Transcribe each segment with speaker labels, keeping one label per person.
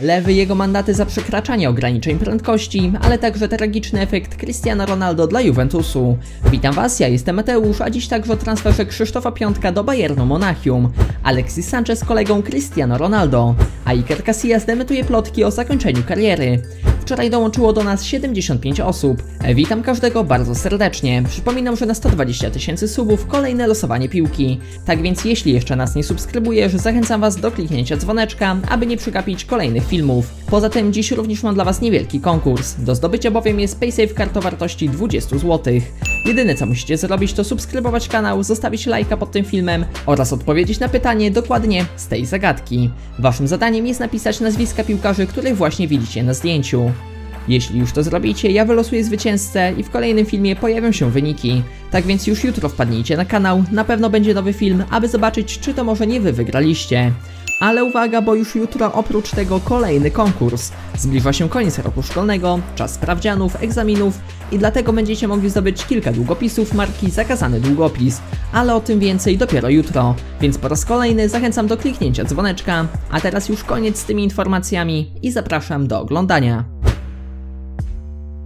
Speaker 1: Lewy jego mandaty za przekraczanie ograniczeń prędkości, ale także tragiczny efekt Cristiano Ronaldo dla Juventusu. Witam Was, ja jestem Mateusz, a dziś także o transferze Krzysztofa Piątka do Bayernu Monachium, Alexis Sanchez kolegą Cristiano Ronaldo, a Iker Casillas demetuje plotki o zakończeniu kariery. Wczoraj dołączyło do nas 75 osób. Witam każdego bardzo serdecznie. Przypominam, że na 120 tysięcy subów kolejne losowanie piłki. Tak więc jeśli jeszcze nas nie subskrybujesz, zachęcam Was do kliknięcia dzwoneczka, aby nie przegapić kolejnych filmów. Poza tym dziś również mam dla Was niewielki konkurs. Do zdobycia bowiem jest PaySafe karta wartości 20 zł. Jedyne co musicie zrobić to subskrybować kanał, zostawić lajka pod tym filmem oraz odpowiedzieć na pytanie dokładnie z tej zagadki. Waszym zadaniem jest napisać nazwiska piłkarzy, których właśnie widzicie na zdjęciu. Jeśli już to zrobicie, ja wylosuję zwycięzcę i w kolejnym filmie pojawią się wyniki. Tak więc już jutro wpadnijcie na kanał, na pewno będzie nowy film, aby zobaczyć, czy to może nie wy wygraliście. Ale uwaga, bo już jutro oprócz tego kolejny konkurs. Zbliża się koniec roku szkolnego, czas sprawdzianów, egzaminów i dlatego będziecie mogli zdobyć kilka długopisów marki Zakazany Długopis. Ale o tym więcej dopiero jutro. Więc po raz kolejny zachęcam do kliknięcia dzwoneczka. A teraz już koniec z tymi informacjami i zapraszam do oglądania.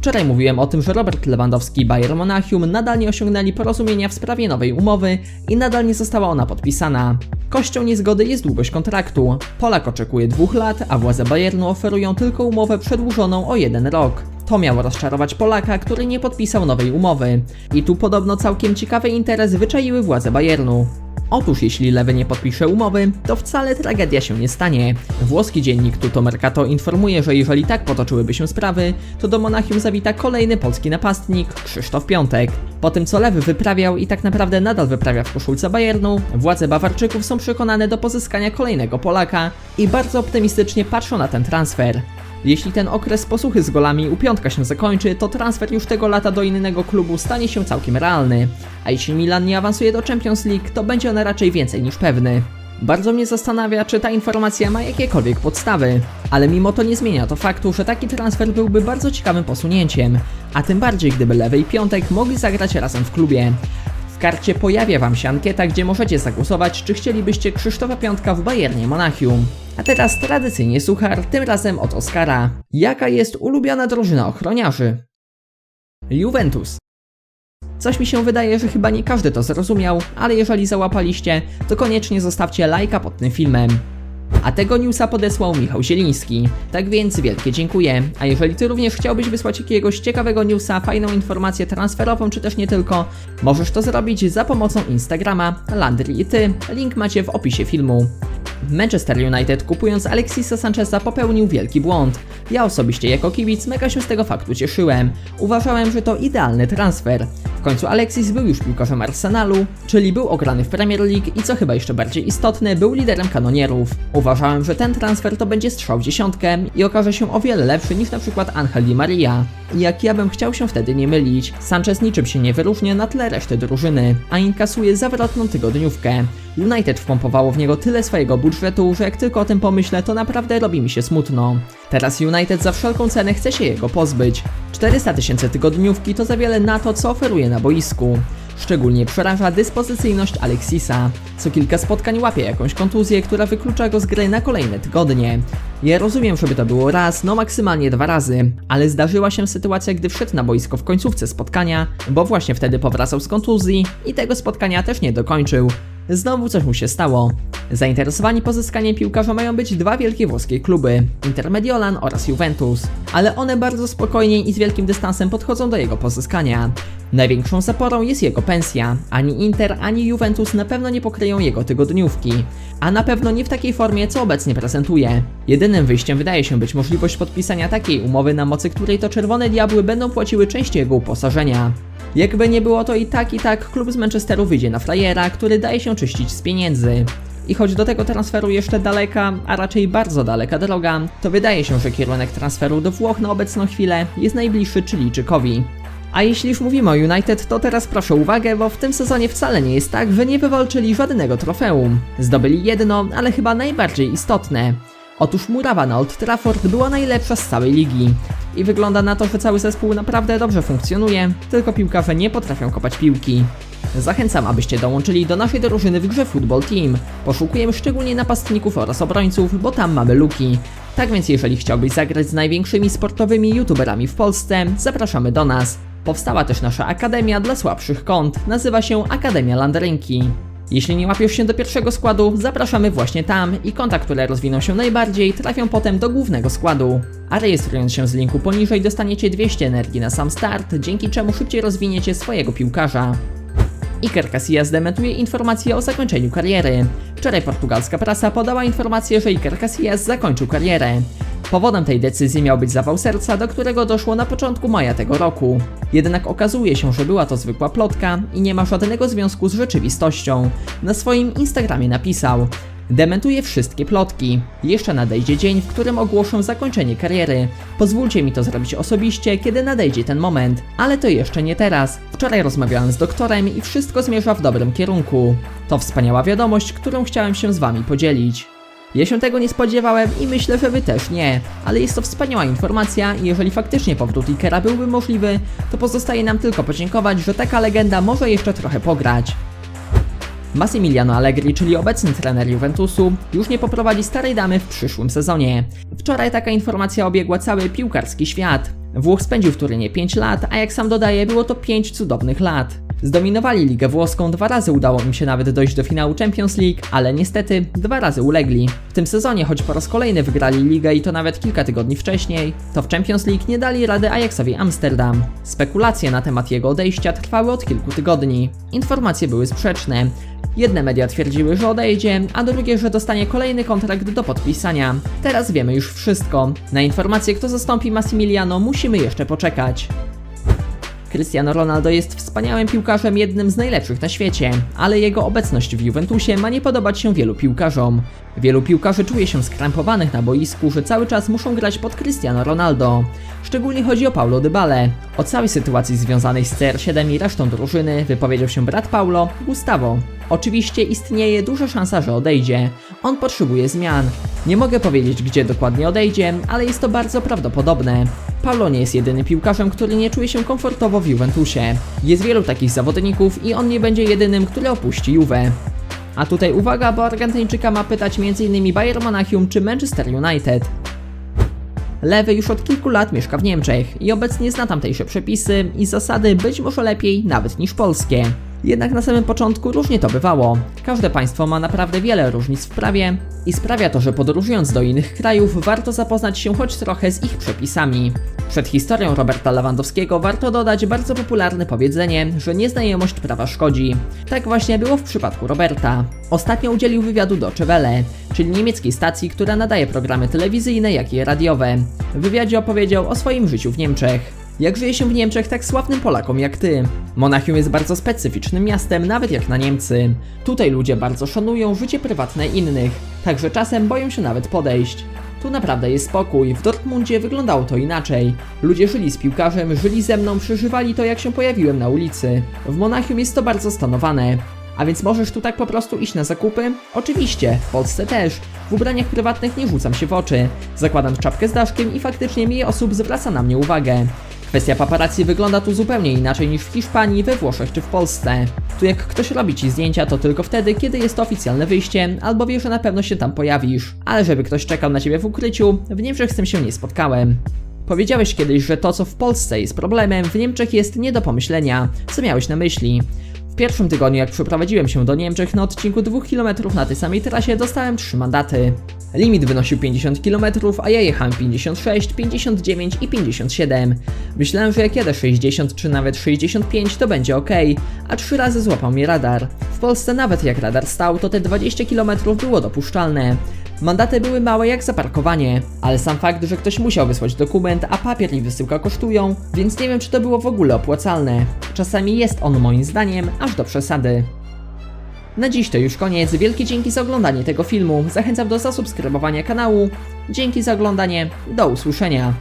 Speaker 1: Wczoraj mówiłem o tym, że Robert Lewandowski i Bayern Monachium nadal nie osiągnęli porozumienia w sprawie nowej umowy i nadal nie została ona podpisana. Kością niezgody jest długość kontraktu. Polak oczekuje dwóch lat, a władze Bayernu oferują tylko umowę przedłużoną o jeden rok. To miało rozczarować Polaka, który nie podpisał nowej umowy. I tu podobno całkiem ciekawy interes wyczaiły władze Bayernu. Otóż jeśli Lewy nie podpisze umowy, to wcale tragedia się nie stanie. Włoski dziennik Tutto Mercato informuje, że jeżeli tak potoczyłyby się sprawy, to do Monachium zawita kolejny polski napastnik, Krzysztof Piątek. Po tym co Lewy wyprawiał i tak naprawdę nadal wyprawia w koszulce Bayernu, władze Bawarczyków są przekonane do pozyskania kolejnego Polaka i bardzo optymistycznie patrzą na ten transfer. Jeśli ten okres posłuchy z golami u piątka się zakończy, to transfer już tego lata do innego klubu stanie się całkiem realny. A jeśli Milan nie awansuje do Champions League, to będzie on raczej więcej niż pewny. Bardzo mnie zastanawia, czy ta informacja ma jakiekolwiek podstawy, ale mimo to nie zmienia to faktu, że taki transfer byłby bardzo ciekawym posunięciem, a tym bardziej gdyby Lewy i Piątek mogli zagrać razem w klubie. Karcie pojawia Wam się ankieta, gdzie możecie zagłosować, czy chcielibyście Krzysztofa Piątka w Bayernie Monachium. A teraz tradycyjnie suchar, tym razem od Oscara. Jaka jest ulubiona drużyna ochroniarzy? Juventus. Coś mi się wydaje, że chyba nie każdy to zrozumiał, ale jeżeli załapaliście, to koniecznie zostawcie lajka pod tym filmem. A tego newsa podesłał Michał Zieliński. Tak więc wielkie dziękuję. A jeżeli ty również chciałbyś wysłać jakiegoś ciekawego newsa, fajną informację transferową, czy też nie tylko, możesz to zrobić za pomocą Instagrama Landry i ty. Link macie w opisie filmu. Manchester United kupując Alexisa Sancheza popełnił wielki błąd. Ja osobiście jako kibic mega się z tego faktu cieszyłem. Uważałem, że to idealny transfer. W końcu Alexis był już piłkarzem Arsenalu, czyli był ograny w Premier League i co chyba jeszcze bardziej istotne, był liderem kanonierów. Uważałem, że ten transfer to będzie strzał w dziesiątkę i okaże się o wiele lepszy niż na przykład Angel Di Maria. Jak ja bym chciał się wtedy nie mylić, Sanchez niczym się nie wyróżnia na tle reszty drużyny, a inkasuje zawrotną tygodniówkę. United wpompowało w niego tyle swojego budżetu, że jak tylko o tym pomyślę, to naprawdę robi mi się smutno. Teraz United za wszelką cenę chce się jego pozbyć. 400 tysięcy tygodniówki to za wiele na to, co oferuje na boisku. Szczególnie przeraża dyspozycyjność Alexisa. Co kilka spotkań łapie jakąś kontuzję, która wyklucza go z gry na kolejne tygodnie. Ja rozumiem, żeby to było raz, no maksymalnie dwa razy, ale zdarzyła się sytuacja, gdy wszedł na boisko w końcówce spotkania, bo właśnie wtedy powracał z kontuzji i tego spotkania też nie dokończył. Znowu coś mu się stało. Zainteresowani pozyskaniem piłkarza mają być dwa wielkie włoskie kluby, Inter Mediolan oraz Juventus, ale one bardzo spokojnie i z wielkim dystansem podchodzą do jego pozyskania. Największą zaporą jest jego pensja. Ani Inter, ani Juventus na pewno nie pokryją jego tygodniówki, a na pewno nie w takiej formie, co obecnie prezentuje. Jedynym wyjściem wydaje się być możliwość podpisania takiej umowy, na mocy której to czerwone diabły będą płaciły część jego uposażenia. Jakby nie było to i tak i tak klub z Manchesteru wyjdzie na frajera, który daje się czyścić z pieniędzy. I choć do tego transferu jeszcze daleka, a raczej bardzo daleka droga, to wydaje się, że kierunek transferu do Włoch na obecną chwilę jest najbliższy Chilijczykowi. A jeśli już mówimy o United, to teraz proszę uwagę, bo w tym sezonie wcale nie jest tak, że nie wywalczyli żadnego trofeum. Zdobyli jedno, ale chyba najbardziej istotne. Otóż murawa na Old Trafford była najlepsza z całej ligi. I wygląda na to, że cały zespół naprawdę dobrze funkcjonuje, tylko piłkarze nie potrafią kopać piłki. Zachęcam, abyście dołączyli do naszej drużyny w grze Football Team. Poszukujemy szczególnie napastników oraz obrońców, bo tam mamy luki. Tak więc jeżeli chciałbyś zagrać z największymi sportowymi youtuberami w Polsce, zapraszamy do nas. Powstała też nasza akademia dla słabszych kont, nazywa się Akademia Landrynki. Jeśli nie łapiesz się do pierwszego składu, zapraszamy właśnie tam i konta, które rozwiną się najbardziej, trafią potem do głównego składu. A rejestrując się z linku poniżej dostaniecie 200 energii na sam start, dzięki czemu szybciej rozwiniecie swojego piłkarza. Iker Casillas dementuje informacje o zakończeniu kariery. Wczoraj portugalska prasa podała informację, że Iker Casillas zakończył karierę. Powodem tej decyzji miał być zawał serca, do którego doszło na początku maja tego roku. Jednak okazuje się, że była to zwykła plotka i nie ma żadnego związku z rzeczywistością. Na swoim Instagramie napisał: Dementuję wszystkie plotki. Jeszcze nadejdzie dzień, w którym ogłoszę zakończenie kariery. Pozwólcie mi to zrobić osobiście, kiedy nadejdzie ten moment. Ale to jeszcze nie teraz. Wczoraj rozmawiałem z doktorem i wszystko zmierza w dobrym kierunku. To wspaniała wiadomość, którą chciałem się z wami podzielić. Ja się tego nie spodziewałem i myślę, że wy też nie, ale jest to wspaniała informacja i jeżeli faktycznie powrót Ikera byłby możliwy, to pozostaje nam tylko podziękować, że taka legenda może jeszcze trochę pograć. Massimiliano Allegri, czyli obecny trener Juventusu, już nie poprowadzi starej damy w przyszłym sezonie. Wczoraj taka informacja obiegła cały piłkarski świat. Włoch spędził w Turynie 5 lat, a jak sam dodaje, było to 5 cudownych lat. Zdominowali ligę włoską, dwa razy udało im się nawet dojść do finału Champions League, ale niestety dwa razy ulegli. W tym sezonie, choć po raz kolejny wygrali ligę i to nawet kilka tygodni wcześniej, to w Champions League nie dali rady Ajaxowi Amsterdam. Spekulacje na temat jego odejścia trwały od kilku tygodni. Informacje były sprzeczne. Jedne media twierdziły, że odejdzie, a drugie, że dostanie kolejny kontrakt do podpisania. Teraz wiemy już wszystko. Na informację, kto zastąpi Massimiliano, musimy jeszcze poczekać. Cristiano Ronaldo jest wspaniałym piłkarzem, jednym z najlepszych na świecie, ale jego obecność w Juventusie ma nie podobać się wielu piłkarzom. Wielu piłkarzy czuje się skrępowanych na boisku, że cały czas muszą grać pod Cristiano Ronaldo. Szczególnie chodzi o Paulo Dybale. O całej sytuacji związanej z CR7 i resztą drużyny wypowiedział się brat Paulo, Gustavo. Oczywiście istnieje duża szansa, że odejdzie. On potrzebuje zmian. Nie mogę powiedzieć, gdzie dokładnie odejdzie, ale jest to bardzo prawdopodobne. Paulo nie jest jedynym piłkarzem, który nie czuje się komfortowo w Juventusie. Jest wielu takich zawodników i on nie będzie jedynym, który opuści Juve. A tutaj uwaga, bo Argentyńczyka ma pytać m.in. Bayern Monachium czy Manchester United. Lewy już od kilku lat mieszka w Niemczech i obecnie zna tamtejsze przepisy i zasady być może lepiej nawet niż polskie. Jednak na samym początku różnie to bywało. Każde państwo ma naprawdę wiele różnic w prawie i sprawia to, że podróżując do innych krajów warto zapoznać się choć trochę z ich przepisami. Przed historią Roberta Lewandowskiego warto dodać bardzo popularne powiedzenie, że nieznajomość prawa szkodzi. Tak właśnie było w przypadku Roberta. Ostatnio udzielił wywiadu do Welle, czyli niemieckiej stacji, która nadaje programy telewizyjne jak i radiowe. W wywiadzie opowiedział o swoim życiu w Niemczech. Jak żyje się w Niemczech tak sławnym Polakom jak ty? Monachium jest bardzo specyficznym miastem, nawet jak na Niemcy. Tutaj ludzie bardzo szanują życie prywatne innych, także czasem boją się nawet podejść. Tu naprawdę jest spokój, w Dortmundzie wyglądało to inaczej. Ludzie żyli z piłkarzem, żyli ze mną, przeżywali to jak się pojawiłem na ulicy. W Monachium jest to bardzo stanowane. A więc możesz tu tak po prostu iść na zakupy? Oczywiście, w Polsce też. W ubraniach prywatnych nie rzucam się w oczy. Zakładam czapkę z daszkiem i faktycznie mniej osób zwraca na mnie uwagę. Kwestia paparazzi wygląda tu zupełnie inaczej niż w Hiszpanii, we Włoszech czy w Polsce. Tu jak ktoś robi ci zdjęcia, to tylko wtedy, kiedy jest to oficjalne wyjście, albo wie, że na pewno się tam pojawisz. Ale żeby ktoś czekał na ciebie w ukryciu, w Niemczech z tym się nie spotkałem. Powiedziałeś kiedyś, że to co w Polsce jest problemem, w Niemczech jest nie do pomyślenia. Co miałeś na myśli? Pierwszym tygodniu, jak przeprowadziłem się do Niemczech na odcinku 2 km na tej samej trasie, dostałem 3 mandaty. Limit wynosił 50 km, a ja jechałem 56, 59 i 57. Myślałem, że jak jadę 60 czy nawet 65 to będzie ok, a trzy razy złapał mnie radar. W Polsce nawet jak radar stał, to te 20 km było dopuszczalne. Mandaty były małe jak zaparkowanie, ale sam fakt, że ktoś musiał wysłać dokument, a papier i wysyłka kosztują, więc nie wiem czy to było w ogóle opłacalne. Czasami jest on moim zdaniem aż do przesady. Na dziś to już koniec. Wielkie dzięki za oglądanie tego filmu. Zachęcam do zasubskrybowania kanału. Dzięki za oglądanie. Do usłyszenia.